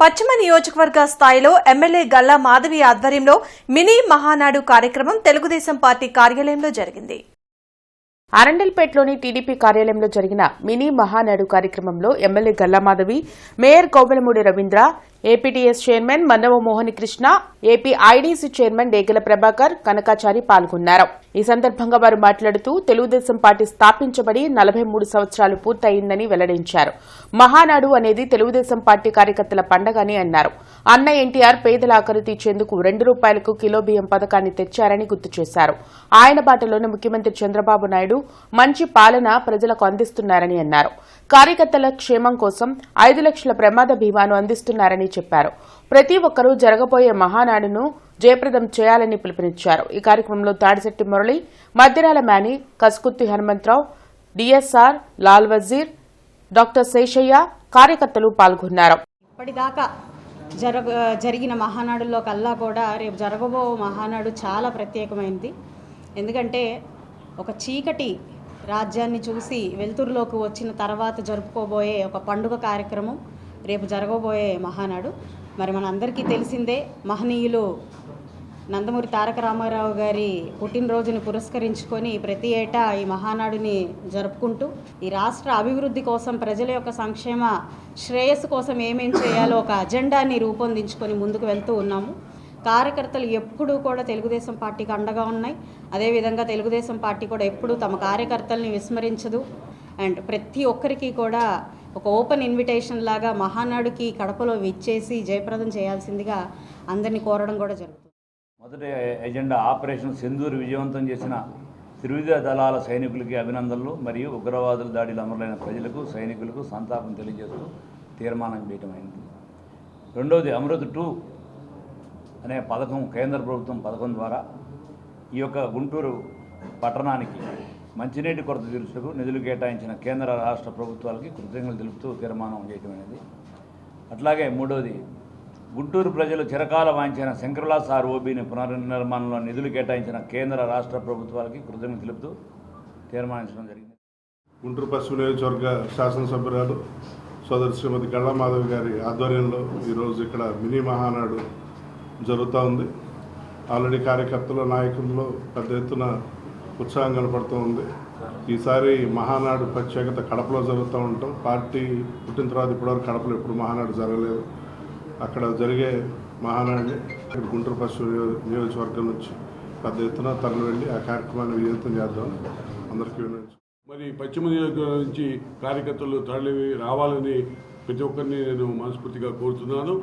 పశ్చిమ నియోజకవర్గ స్థాయిలో ఎమ్మెల్యే గల్లా మాధవి ఆధ్వర్యంలో మినీ మహానాడు కార్యక్రమం తెలుగుదేశం పార్టీ కార్యాలయంలో జరిగింది. అరండల్పేటలోని టీడీపీ కార్యాలయంలో జరిగిన మినీ మహానాడు కార్యక్రమంలో MLA Galla Madhavi mayor Kovelamudi Ravindra APTS chairman Mannava Mohan Krishna AP IDC chairman Degala Prabhakar Kanakachari పాల్గొన్నారు. ఈ సందర్భంగా వారు మాట్లాడుతూ తెలుగుదేశం పార్టీ స్థాపించబడి నలభై మూడు సంవత్సరాలు పూర్తయిందని వెల్లడించారు. మహానాడు అనేది తెలుగుదేశం పార్టీ కార్యకర్తల పండగ అని అన్నారు. అన్న ఎన్టీఆర్ పేదల ఆకలి తీర్చేందుకు రెండు రూపాయలకు కిలో బియ్యం పథకాన్ని తెచ్చారని గుర్తు చేశారు. ఆయన బాటలోనే ముఖ్యమంత్రి చంద్రబాబు నాయుడు మంచి పాలన ప్రజలకు అందిస్తున్నారని అన్నారు. కార్యకర్తల క్షేమం కోసం ఐదు లక్షల ప్రమాద బీమాను అందిస్తున్నారని చెప్పారు. ప్రతి ఒక్కరూ జరగబోయే మహానాడును జయప్రదం చేయాలని పిలుపునిచ్చారు. ఈ కార్యక్రమంలో తాడిశెట్టి మురళి మద్దిరాల మేని కస్కుత్తి హనుమంతరావు డిఎస్ఆర్ లాల్ వజీర్ డాక్టర్ శేషయ్య కార్యకర్తలు పాల్గొన్నారు. ఇప్పటిదాకా జరగ జరిగిన మహానాడులో కల్లా కూడా రేపు జరగబో మహానాడు చాలా ప్రత్యేకమైనది ఎందుకంటే ఒక చీకటి రాజ్యాన్ని చూసి వెలుతురులోకి వచ్చిన తర్వాత జరుపుకోబోయే ఒక పండుగ కార్యక్రమం రేపు జరగబోయే మహానాడు. మరి మనందరికీ తెలిసిందే మహనీయులు నందమూరి తారక రామారావు గారి పుట్టినరోజుని పురస్కరించుకొని ప్రతి ఏటా ఈ మహానాడుని జరుపుకుంటూ ఈ రాష్ట్ర అభివృద్ధి కోసం ప్రజల యొక్క సంక్షేమ శ్రేయస్సు కోసం ఏమేం చేయాలో ఒక అజెండాని రూపొందించుకొని ముందుకు వెళ్తూ ఉన్నాము. కార్యకర్తలు ఎప్పుడూ కూడా తెలుగుదేశం పార్టీకి అండగా ఉన్నాయి. అదేవిధంగా తెలుగుదేశం పార్టీ కూడా ఎప్పుడూ తమ కార్యకర్తల్ని విస్మరించదు. అండ్ ప్రతి ఒక్కరికి కూడా ఒక ఓపెన్ ఇన్విటేషన్ లాగా మహానాడుకి కడపలో విచ్చేసి జయప్రదం చేయాల్సిందిగా అందరినీ కోరడం కూడా జరుగుతుంది. మొదటి ఎజెండా ఆపరేషన్ సింధూర్ విజయవంతం చేసిన త్రివిధ దళాల సైనికులకి అభినందనలు మరియు ఉగ్రవాదుల దాడిలో అమరులైన ప్రజలకు సైనికులకు సంతాపం తెలియజేస్తూ తీర్మానం చేయటమైంది రెండవది అమృత్ టూ అనే పథకం కేంద్ర ప్రభుత్వం పథకం ద్వారా ఈ యొక్క గుంటూరు పట్టణానికి మంచినీటి కొరత తీర్చుటకు నిధులు కేటాయించిన కేంద్ర రాష్ట్ర ప్రభుత్వాలకి కృతజ్ఞతలు తెలుపుతూ తీర్మానం చేయటమైనది అట్లాగే మూడవది గుంటూరు ప్రజలు చిరకాల వాంచిన శంకరలాస్ ఆర్ఓబిని పునర్నిర్మాణంలో నిధులు కేటాయించిన కేంద్ర రాష్ట్ర ప్రభుత్వాలకి కృతజ్ఞతలు తెలుపుతూ తీర్మానించడం జరిగింది. గుంటూరు పశ్చిమ నియోజకవర్గ శాసనసభ్యురాలు సోదరి శ్రీమతి గళ్ళమాధవి గారి ఆధ్వర్యంలో ఈరోజు ఇక్కడ మినీ మహానాడు జరుగుతూ ఉంది. ఆల్రెడీ కార్యకర్తలు నాయకుల్లో పెద్ద ఎత్తున ఉత్సాహం కనపడుతూ ఉంది. ఈసారి మహానాడు ప్రత్యేకత కడపలో జరుగుతూ ఉంటాం. పార్టీ పుట్టిన తర్వాత ఇప్పటివరకు కడపలో ఎప్పుడు మహానాడు జరగలేదు. అక్కడ జరిగే మహానాడిని ఇక్కడ గుంటూరు పశ్చిమ నియోజకవర్గం నుంచి పెద్ద ఎత్తున తరలి వెళ్ళి ఆ కార్యక్రమాన్ని విజయంతం చేద్దాం. అందరికీ వినవచ్చు మరి పశ్చిమ నియోజకవర్గం నుంచి కార్యకర్తలు తరలి రావాలని ప్రతి ఒక్కరిని నేను మనస్ఫూర్తిగా కోరుతున్నాను.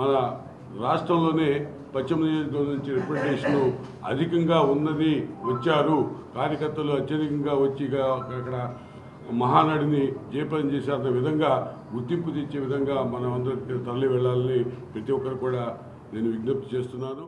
మన రాష్ట్రంలోనే పశ్చిమ నియోజకవర్గం నుంచి రిప్రజెంటేషన్ అధికంగా ఉన్నది వచ్చారు. కార్యకర్తలు అత్యధికంగా వచ్చి ఇక అక్కడ మహానాడిని జయప్రదం చేశారన్న విధంగా గుర్తింపు తెచ్చే విధంగా మనం అందరికీ తరలి వెళ్ళాలని ప్రతి ఒక్కరు కూడా నేను విజ్ఞప్తి చేస్తున్నాను.